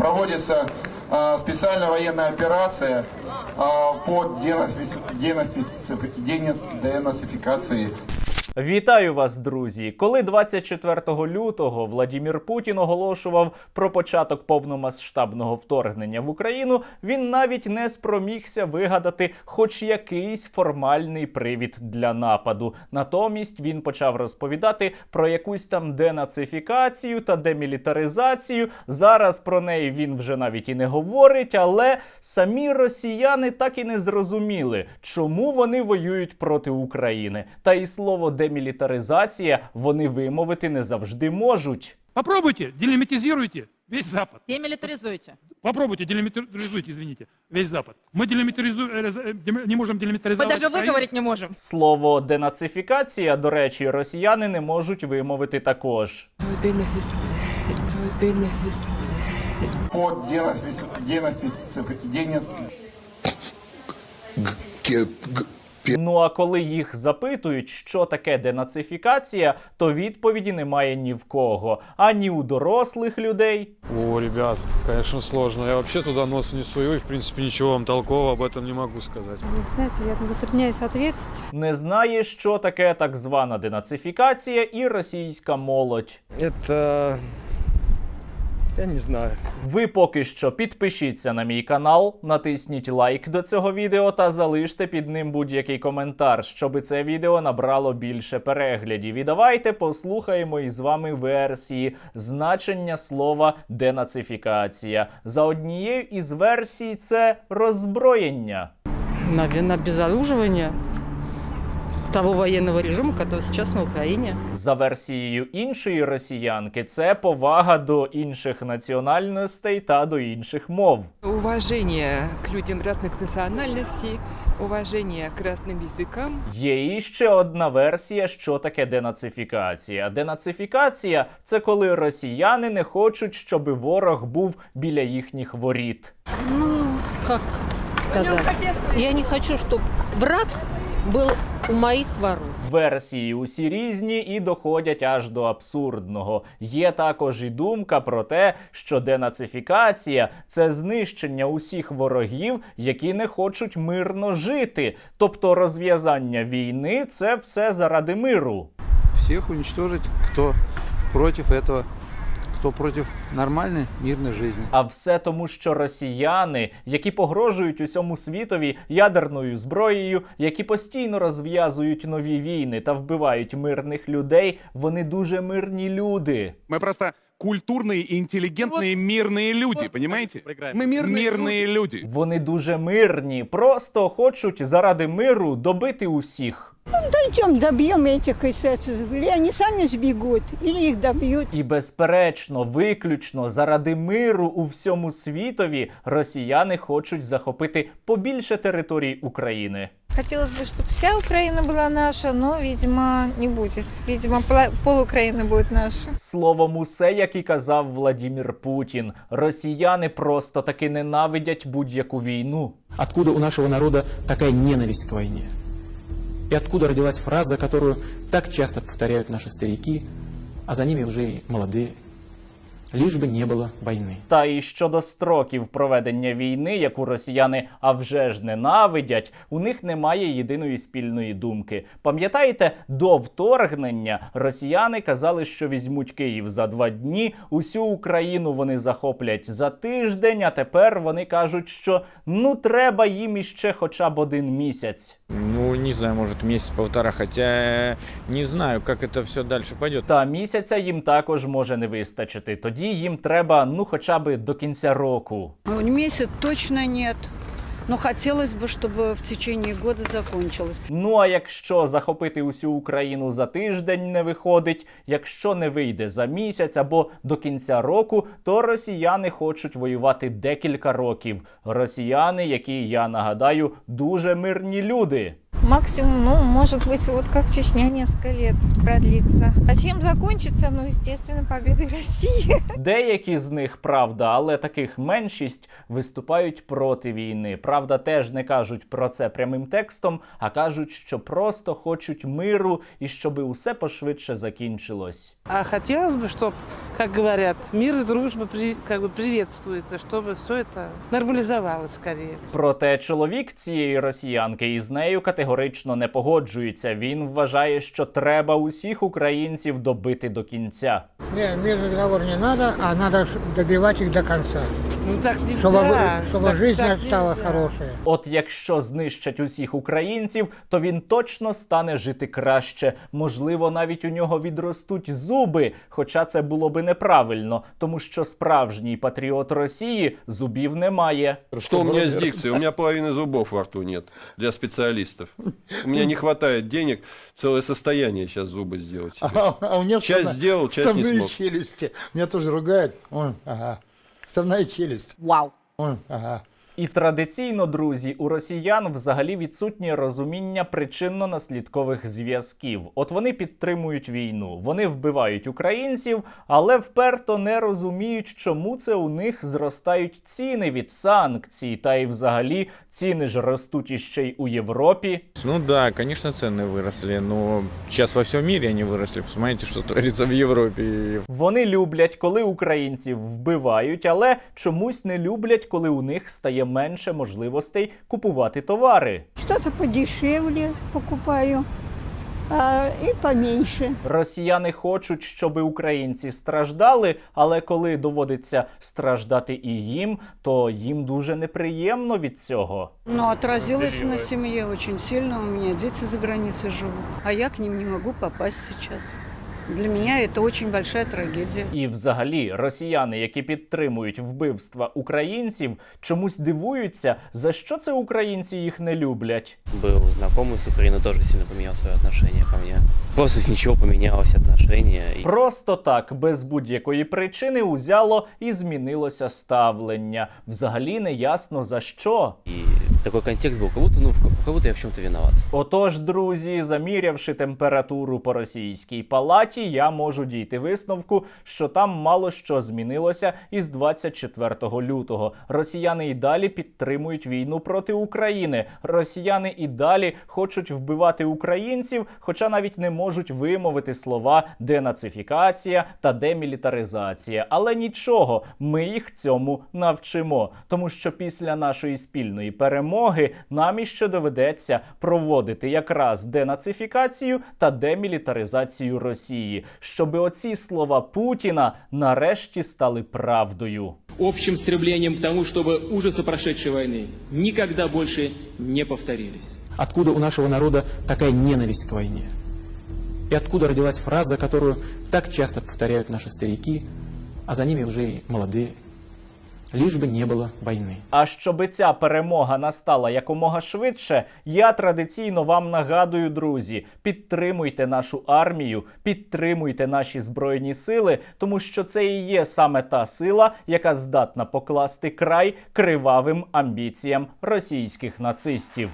проводится специальная военная операция по денацификации Вітаю вас, друзі! Коли 24 лютого Владімір Путін оголошував про початок повномасштабного вторгнення в Україну, він навіть не спромігся вигадати хоч якийсь формальний привід для нападу. Натомість він почав розповідати про якусь там денацифікацію та демілітаризацію. Зараз про неї він вже навіть і не говорить, але самі росіяни так і не зрозуміли, чому вони воюють проти України. Та і слово демілітаризація вони вимовити не завжди можуть. Попробуйте, делимитизируйте весь Запад. Демилитаризуйте. Попробуйте, делимитаризуйте, извините, весь Запад. Мы делимитаризу- э, э, дем- не можем Мы делимитаризовать даже Украину. выговорить не можем. Слово денацифікація, до речі, росіяни не можуть вимовити також. по денафи- денафи- Ну а коли їх запитують, що таке денацифікація, то відповіді немає ні в кого, ані у дорослих людей, О, ребят, конечно, сложно. Я вообще туда нос не сую и, в принципе, ничего вам толкового об этом не могу сказать. Знаете, я затрудняюсь ответить. не знає, що таке так звана денацифікація і російська молодь. Это... Я не знаю. Ви поки що підпишіться на мій канал, натисніть лайк до цього відео та залиште під ним будь-який коментар, щоб це відео набрало більше переглядів. І давайте послухаємо із вами версії значення слова денацифікація. За однією із версій це роззброєння. на обезоруживание того военного режима, который сейчас на Украине. За версією іншої росіянки, це повага до інших національностей та до інших мов. Уважение к людям разных национальностей, уважение к разным языкам. Є іще одна версія, що таке денацифікація. Денацифікація це коли росіяни не хочуть, щоб ворог був біля їхніх воріт. Ну, как сказать? Я не хочу, чтобы враг был у моих ворот. Версії усі різні і доходять аж до абсурдного. Є також і думка про те, що денацифікація це знищення усіх ворогів, які не хочуть мирно жити. Тобто розв'язання війни це все заради миру. всех уничтожить, кто против этого, кто против нормальной мирной жизни. А все тому, що росіяни, які погрожують усьому світові ядерною зброєю, які постійно розв'язують нові війни та вбивають мирних людей, вони дуже мирні люди. Мы просто культурные, интеллигентные, мирные люди, понимаете? Мы мирные Мирные люди. Вони дуже мирні, просто хочуть заради миру добити усіх. Дойдем, добьем этих эсэсов. Или они сами сбегут, или их добьют. І безперечно, виключно заради миру у всьому світові росіяни хочуть захопити побільше територій України. Хотелось бы, чтобы вся Украина была наша, но, видимо, не будет. Видимо, пола- пол Украины будет наша. Словом, усе, як і казав Владімір Путін, росіяни просто таки ненавидять будь-яку війну. Откуда у нашего народа такая ненависть к войне? И откуда родилась фраза, которую так часто повторяют наши старики, а за ними уже и молодые? Лишь бы не было войны. Та і щодо строків проведення війни, яку росіяни а вже ж ненавидять, у них немає єдиної спільної думки. Пам'ятаєте, до вторгнення росіяни казали, що візьмуть Київ за два дні, усю Україну вони захоплять за тиждень. А тепер вони кажуть, що ну треба їм іще хоча б один місяць. Ну, не знаю, может, месяц-полтора, хотя не знаю, как это все дальше пойдет. Та місяця їм також може не вистачити. Тоді їм треба ну хоча б до кінця року. Месяц точно нет. Но хотелось бы, чтобы в течение года закончилось. Ну а якщо захопити усю Україну за тиждень не виходить, якщо не вийде за місяць або до кінця року, то росіяни хочуть воювати декілька років. Росіяни, які я нагадаю, дуже мирні люди. Максимум, ну, может быть, вот как Чечня несколько лет продлится. А чем закончится? Ну, естественно, победой России. Деякі з них правда, але таких меншість виступають проти війни. Правда, теж не кажуть про це прямим текстом, а кажуть, що просто хочуть миру і щоби усе пошвидше закінчилось. А хотелось бы, чтобы, как говорят, мир и дружба при- как бы приветствуется, чтобы все это нормализовалось скорее. Проте чоловік цієї росіянки із нею категорично не погоджується. Він вважає, що треба усіх українців добити до кінця. Не, мирный договор не надо, а надо ш- добивать их до конца. Ну так нельзя. Чтобы, чтобы так- жизнь так стала нельзя. хорошая. От якщо знищать усіх українців, то він точно стане жити краще. Можливо, навіть у нього відростуть зуби. Хоча це було би неправильно, тому що справжній патріот Росії зубів не має. Что у меня с дикцией? У меня половины зубов во рту нет для специалистов. У меня не хватает денег целое состояние сейчас зубы сделать. себе. А, а у меня Часть сделал, часть не смог. челюсти. Меня тоже ругают. Он, ага. Вставная челюсть. Вау. Он, ага. І традиційно, друзі, у росіян взагалі відсутнє розуміння причинно-наслідкових зв'язків. От вони підтримують війну, вони вбивають українців, але вперто не розуміють, чому це у них зростають ціни від санкцій, та й взагалі ціни ж ростуть іще й у Європі. Ну да, конечно, цены выросли, но сейчас во всем мире они выросли. Посмотрите, что творится в Европе. и Вони люблять, коли українців вбивають, але чомусь не люблять, коли у них стає менше можливостей купувати товари. Что-то подешевле покупаю, а, и поменьше. Росіяни хочуть, щоб українці страждали, але коли доводиться страждати і їм, то їм дуже неприємно від цього. Но отразилось на семье очень сильно. У меня дети за границей живут, а я к ним не могу попасть сейчас. Для меня это очень большая трагедия. І взагалі росіяни, які підтримують вбивства українців, чомусь дивуються, за що це українці їх не люблять. Был знакомый с Украины, тоже сильно поменял свое отношение ко мне. Просто с ничего поменялось отношение. И Просто так, без будь-якої причини, узяло і змінилося ставлення. Взагалі не ясно за що. такой контекст был, как будто, ну, как будто я в чем-то виноват. Отож, друзі, замірявши температуру по російській палаті, я можу дійти висновку, що там мало що змінилося із 24 лютого. Росіяни і далі підтримують війну проти України. Росіяни і далі хочуть вбивати українців, хоча навіть не можуть вимовити слова денацифікація та демілітаризація. Але нічого, ми їх цьому навчимо, тому що після нашої спільної перемоги нам іще доведеться проводити якраз денацифікацію та демілітаризацію Росії, щоби оці слова Путіна нарешті стали правдою. общим стремлением к тому, чтобы ужасы прошедшей войны никогда больше не повторились. Откуда у нашего народа такая ненависть к войне? И откуда родилась фраза, которую так часто повторяют наши старики, а за ними уже и молодые? Лишь бы не было войны. А щоби ця перемога настала якомога швидше, я традиційно вам нагадую, друзі, підтримуйте нашу армію, підтримуйте наші збройні сили, тому що це і є саме та сила, яка здатна покласти край кривавим амбіціям російських нацистів.